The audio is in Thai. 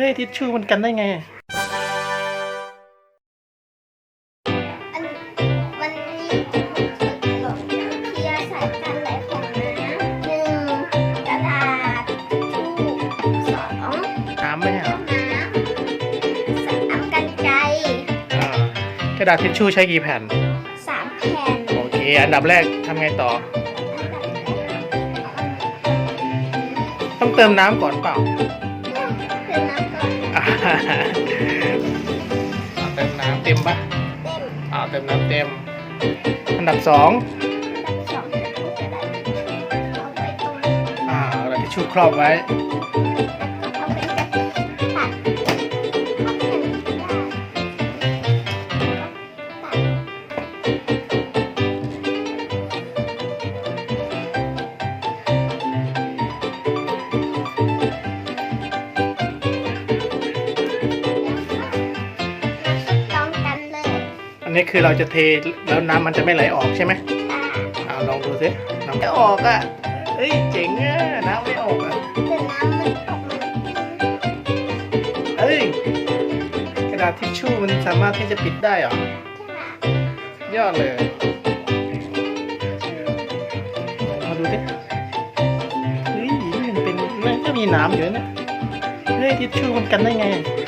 ฮ้ยทิชชู่มันกันได้ไง อันมันมีหลอดที่จะใส่กันไหลของน้ำหนึ่งกระดาษชูสองน้ำไม่เหรอน้ำสามกันไกรอ่ากระดาษทิชชู่ใช้กี่แผ่น สามแผ่นโอเค อันดับแรกทำไงต่อ ต้องเติมน้ำก่อนเปล่า เติมน้ำเต็มปะเต็มอ่าเติมน้ำเต็ม อันดับสองอันดับสองจะถูกกระดาษเอาไว้ตรงนี้อ่ากระดาษทิชชู่ครอบไว้ นนี้คือเราจะเทแล้วน้ำมันจะไม่ไหลออกใช่ไหมอ่าอ่าลองดูสิน้ำไม่ออกอะเฮ้ยเจ๋งอะน้ำไม่ออกอะแต่น้ำมันตกมันเฮ้ยกระดาษทิชชู่มันสามารถที่จะปิดได้เหรอยอดเลยมาดูดิเฮ้ยมันเป็นมันก็มีน้ำอยู่นะเฮ้ยทิชชู่มันกันได้ไงก